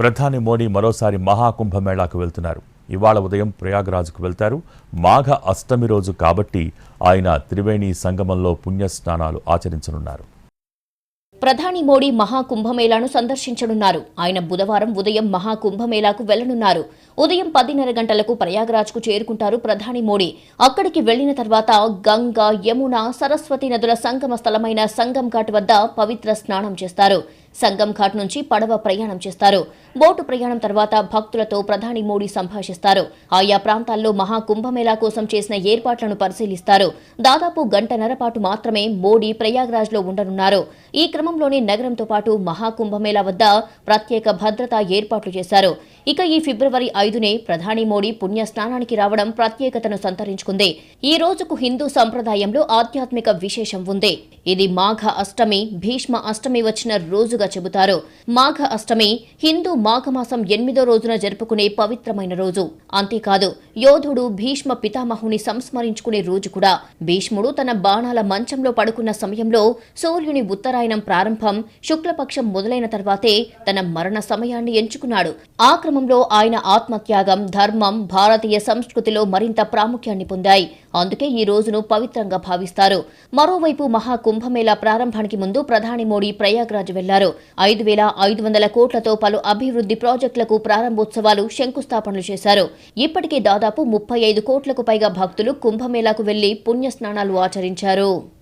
ప్రధాని మోడీ మరోసారి మహాకుంభమేళాకు వెళ్తున్నారు. ఇవాళ ఉదయం ప్రయాగ్రాజ్కు వెళ్తారు. మాఘ అష్టమి రోజు కాబట్టి ఆయన త్రివేణి సంగమంలో పుణ్యస్నానాలు ఆచరించనున్నారు. ప్రధాని మోడీ మహాకుంభమేళాను సందర్శించనున్నారు. ఆయన బుధవారం ఉదయం మహాకుంభమేళాకు వెళ్ళనున్నారు ఉదయం పదిన్నర గంటలకు ప్రయాగ్రాజ్కు చేరుకుంటారు ప్రధాని మోడీ. అక్కడికి వెళ్ళిన తర్వాత గంగా యమున సరస్వతి నదుల సంగమ స్థలమైన సంగం ఘాట్ వద్ద పవిత్ర స్నానం చేస్తారు. సంగం ఘాట్ నుంచి పడవ ప్రయాణం చేస్తారు. బోటు ప్రయాణం తర్వాత భక్తులతో ప్రధాని మోడీ సంభాషిస్తారు. ఆయా ప్రాంతాల్లో మహాకుంభమేళా కోసం చేసిన ఏర్పాట్లను పరిశీలిస్తారు. దాదాపు గంటన్నర పాటు మాత్రమే మోడీ ప్రయాగ్రాజ్లో ఉండనున్నారు. ఈ క్రమంలోనే నగరంతో పాటు మహాకుంభమేళా వద్ద ప్రత్యేక భద్రతా ఏర్పాట్లు చేశారు. ఇక ఈ ఫిబ్రవరి ఐదునే ప్రధాని మోడీ పుణ్య స్నానానికి రావడం ప్రత్యేకతను సంతరించుకుంది. ఈ రోజుకు హిందూ సంప్రదాయంలో ఆధ్యాత్మిక విశేషం ఉంది. ఇది మాఘ అష్టమి భీష్మ అష్టమి వచ్చిన రోజు రోజుగా చెబుతారు. మాఘ అష్టమి హిందూ మాఘమాసం ఎనిమిదో రోజున జరుపుకునే పవిత్రమైన రోజు. అంతేకాదు యోధుడు భీష్మ పితామహుని సంస్మరించుకునే రోజు కూడా. భీష్ముడు తన బాణాల మంచంలో పడుకున్న సమయంలో సూర్యుని ఉత్తరాయణం ప్రారంభం శుక్లపక్షం మొదలైన తర్వాతే తన మరణ సమయాన్ని ఎంచుకున్నాడు. ఆ క్రమంలో ఆయన ఆత్మత్యాగం ధర్మం భారతీయ సంస్కృతిలో మరింత ప్రాముఖ్యాన్ని పొందాయి. అందుకే ఈ రోజును పవిత్రంగా భావిస్తారు. మరోవైపు మహాకుంభమేళా ప్రారంభానికి ముందు ప్రధాని మోడీ ప్రయాగ్రాజ్ వెళ్ళారు. ఐదు వేల ఐదు వందల కోట్లతో పలు అభివృద్ధి ప్రాజెక్టులకు ప్రారంభోత్సవాలు శంకుస్థాపనలు చేశారు. ఇప్పటికే దాదాపు ముప్పై ఐదు కోట్లకు పైగా భక్తులు కుంభమేళాకు వెళ్ళి పుణ్యస్నానాలు ఆచరించారు.